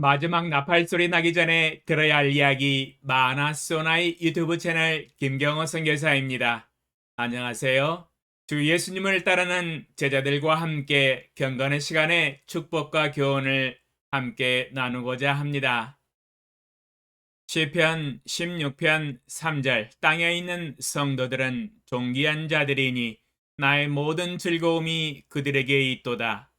마지막 나팔 소리 나기 전에 들어야 할 이야기 마나소나의 유튜브 채널 김경호 선교사입니다. 안녕하세요. 주 예수님을 따르는 제자들과 함께 경건의 시간에 축복과 교훈을 함께 나누고자 합니다. 시편 16편 3절 땅에 있는 성도들은 존귀한 자들이니 나의 모든 즐거움이 그들에게 있도다.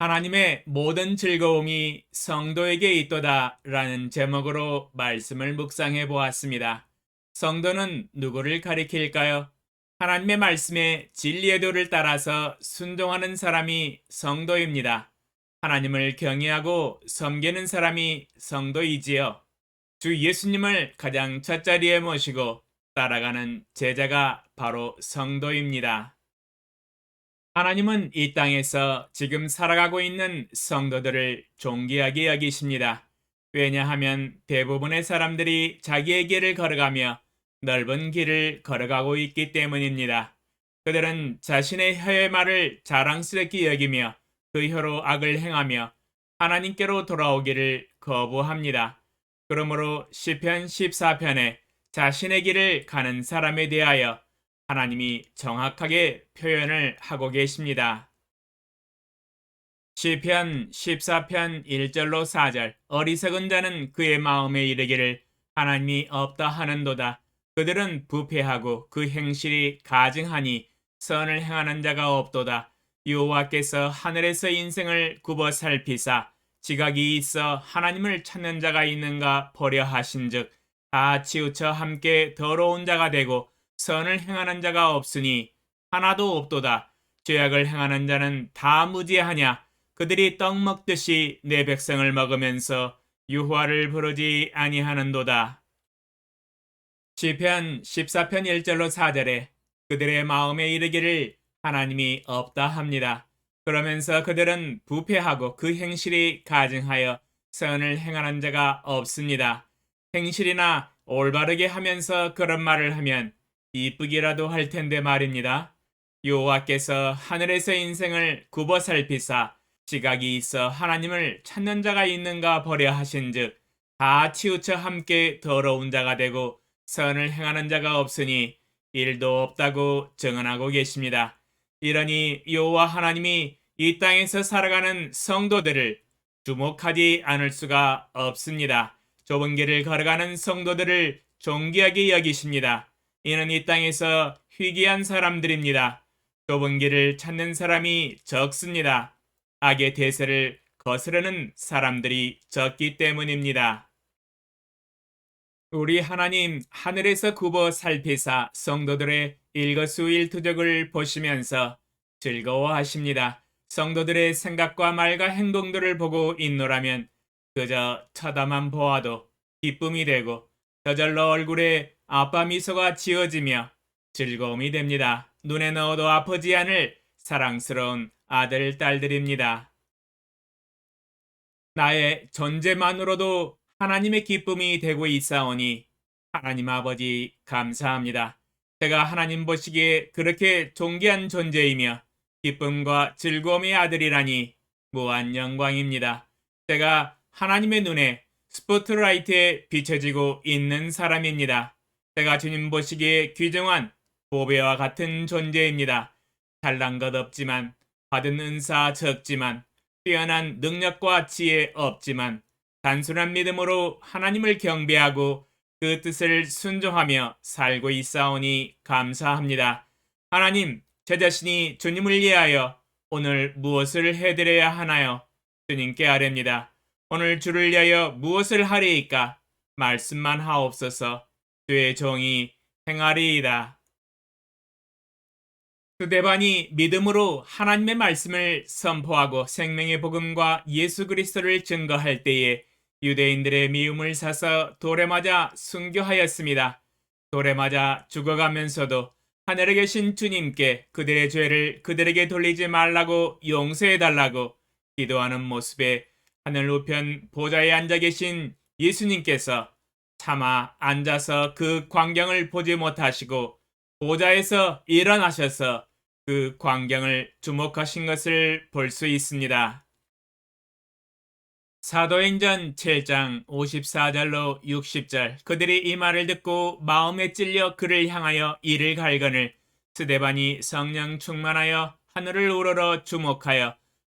하나님의 모든 즐거움이 성도에게 있도다 라는 제목으로 말씀을 묵상해 보았습니다. 성도는 누구를 가리킬까요? 하나님의 말씀에 진리의 도를 따라서 순종하는 사람이 성도입니다. 하나님을 경외하고 섬기는 사람이 성도이지요. 주 예수님을 가장 첫자리에 모시고 따라가는 제자가 바로 성도입니다. 하나님은 이 땅에서 지금 살아가고 있는 성도들을 존귀하게 여기십니다. 왜냐하면 대부분의 사람들이 자기의 길을 걸어가며 넓은 길을 걸어가고 있기 때문입니다. 그들은 자신의 혀의 말을 자랑스럽게 여기며 그 혀로 악을 행하며 하나님께로 돌아오기를 거부합니다. 그러므로 시편 14편에 자신의 길을 가는 사람에 대하여 하나님이 정확하게 표현을 하고 계십니다. 시편 14편 1절로 4절 어리석은 자는 그의 마음에 이르기를 하나님이 없다 하는도다. 그들은 부패하고 그 행실이 가증하니 선을 행하는 자가 없도다. 여호와께서 하늘에서 인생을 굽어 살피사 지각이 있어 하나님을 찾는 자가 있는가 보려 하신즉 다 치우쳐 함께 더러운 자가 되고 선을 행하는 자가 없으니 하나도 없도다. 죄악을 행하는 자는 다 무지하냐. 그들이 떡 먹듯이 내 백성을 먹으면서 유화를 부르지 아니하는도다. 시편 14편 1절로 4절에 그들의 마음에 이르기를 하나님이 없다 합니다. 그러면서 그들은 부패하고 그 행실이 가증하여 선을 행하는 자가 없습니다. 행실이나 올바르게 하면서 그런 말을 하면 이쁘기라도 할 텐데 말입니다. 여호와께서 하늘에서 인생을 굽어 살피사 지각이 있어 하나님을 찾는 자가 있는가 버려 하신즉 다 치우쳐 함께 더러운 자가 되고 선을 행하는 자가 없으니 일도 없다고 증언하고 계십니다. 이러니 여호와 하나님이 이 땅에서 살아가는 성도들을 주목하지 않을 수가 없습니다. 좁은 길을 걸어가는 성도들을 존귀하게 여기십니다. 이는 이 땅에서 희귀한 사람들입니다. 좁은 길을 찾는 사람이 적습니다. 악의 대세를 거스르는 사람들이 적기 때문입니다. 우리 하나님 하늘에서 굽어 살피사 성도들의 일거수일투족을 보시면서 즐거워하십니다. 성도들의 생각과 말과 행동들을 보고 있노라면 그저 쳐다만 보아도 기쁨이 되고 저절로 얼굴에 아빠 미소가 지어지며 즐거움이 됩니다. 눈에 넣어도 아프지 않을 사랑스러운 아들, 딸들입니다. 나의 존재만으로도 하나님의 기쁨이 되고 있사오니 하나님 아버지 감사합니다. 제가 하나님 보시기에 그렇게 존귀한 존재이며 기쁨과 즐거움의 아들이라니 무한 영광입니다. 제가 하나님의 눈에 스포트라이트에 비춰지고 있는 사람입니다. 제가 주님 보시기에 귀중한 보배와 같은 존재입니다. 잘난 것 없지만 받은 은사 적지만 뛰어난 능력과 지혜 없지만 단순한 믿음으로 하나님을 경배하고 그 뜻을 순종하며 살고 있사오니 감사합니다. 하나님, 제 자신이 주님을 위하여 오늘 무엇을 해드려야 하나요? 주님께 아뢰입니다. 오늘 주를 위하여 무엇을 하리이까? 말씀만 하옵소서. 주의 종이 행하리이다. 스데반이 믿음으로 하나님의 말씀을 선포하고 생명의 복음과 예수 그리스도를 증거할 때에 유대인들의 미움을 사서 돌에 맞아 순교하였습니다. 돌에 맞아 죽어가면서도 하늘에 계신 주님께 그들의 죄를 그들에게 돌리지 말라고 용서해 달라고 기도하는 모습에 하늘 우편 보좌에 앉아 계신 예수님께서 차마 앉아서 그 광경을 보지 못하시고 보좌에서 일어나셔서 그 광경을 주목하신 것을 볼 수 있습니다. 사도행전 7장 54절로 60절 그들이 이 말을 듣고 마음에 찔려 그를 향하여 이를 갈거늘 스데반이 성령 충만하여 하늘을 우러러 주목하여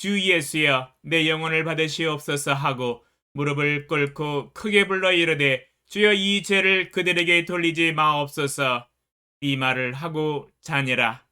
주 예수여 내 영혼을 받으시옵소서 하고 무릎을 꿇고 크게 불러 이르되 주여 이 죄를 그들에게 돌리지 마옵소서 이 말을 하고 자니라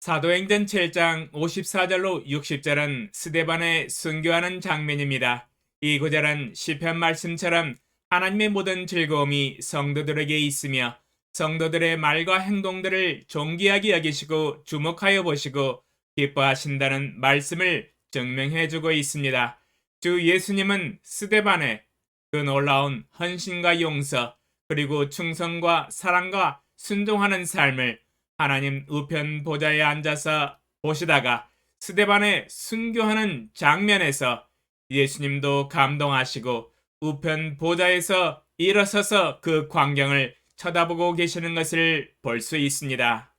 사도행전 7장 54절로 60절은 스데반의 순교하는 장면입니다. 이 구절은 시편 말씀처럼 하나님의 모든 즐거움이 성도들에게 있으며 성도들의 말과 행동들을 존귀하게 여기시고 주목하여 보시고 기뻐하신다는 말씀을 증명해 주고 있습니다. 주 예수님은 스데반의 그 놀라운 헌신과 용서 그리고 충성과 사랑과 순종하는 삶을 하나님 우편 보좌에 앉아서 보시다가 스데반의 순교하는 장면에서 예수님도 감동하시고 우편 보좌에서 일어서서 그 광경을 쳐다보고 계시는 것을 볼 수 있습니다.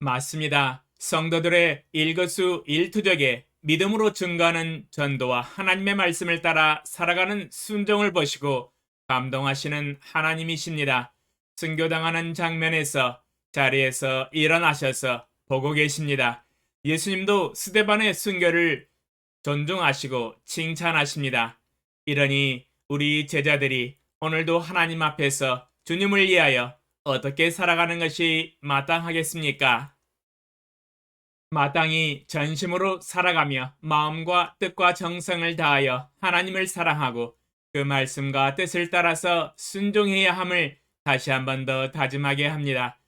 맞습니다. 성도들의 일거수 일투족에 믿음으로 증거하는 전도와 하나님의 말씀을 따라 살아가는 순종을 보시고 감동하시는 하나님이십니다. 순교당하는 장면에서 자리에서 일어나셔서 보고 계십니다. 예수님도 스데반의 순교를 존중하시고 칭찬하십니다. 이러니 우리 제자들이 오늘도 하나님 앞에서 주님을 위하여 어떻게 살아가는 것이 마땅하겠습니까? 마땅히 전심으로 살아가며 마음과 뜻과 정성을 다하여 하나님을 사랑하고 그 말씀과 뜻을 따라서 순종해야 함을 다시 한 번 더 다짐하게 합니다.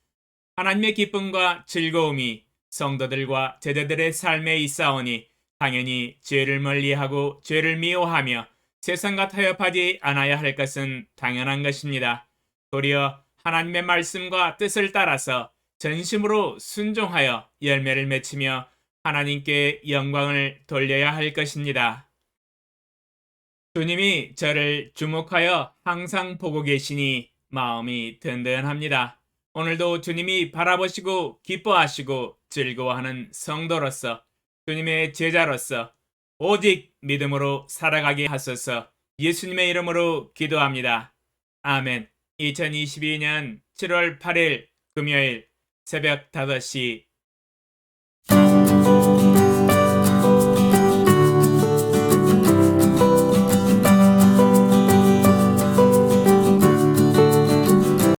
하나님의 기쁨과 즐거움이 성도들과 제자들의 삶에 있사오니 당연히 죄를 멀리하고 죄를 미워하며 세상과 타협하지 않아야 할 것은 당연한 것입니다. 도리어 하나님의 말씀과 뜻을 따라서 전심으로 순종하여 열매를 맺히며 하나님께 영광을 돌려야 할 것입니다. 주님이 저를 주목하여 항상 보고 계시니 마음이 든든합니다. 오늘도 주님이 바라보시고 기뻐하시고 즐거워하는 성도로서 주님의 제자로서 오직 믿음으로 살아가게 하소서 예수님의 이름으로 기도합니다. 아멘. 2022년 7월 8일 금요일 새벽 5시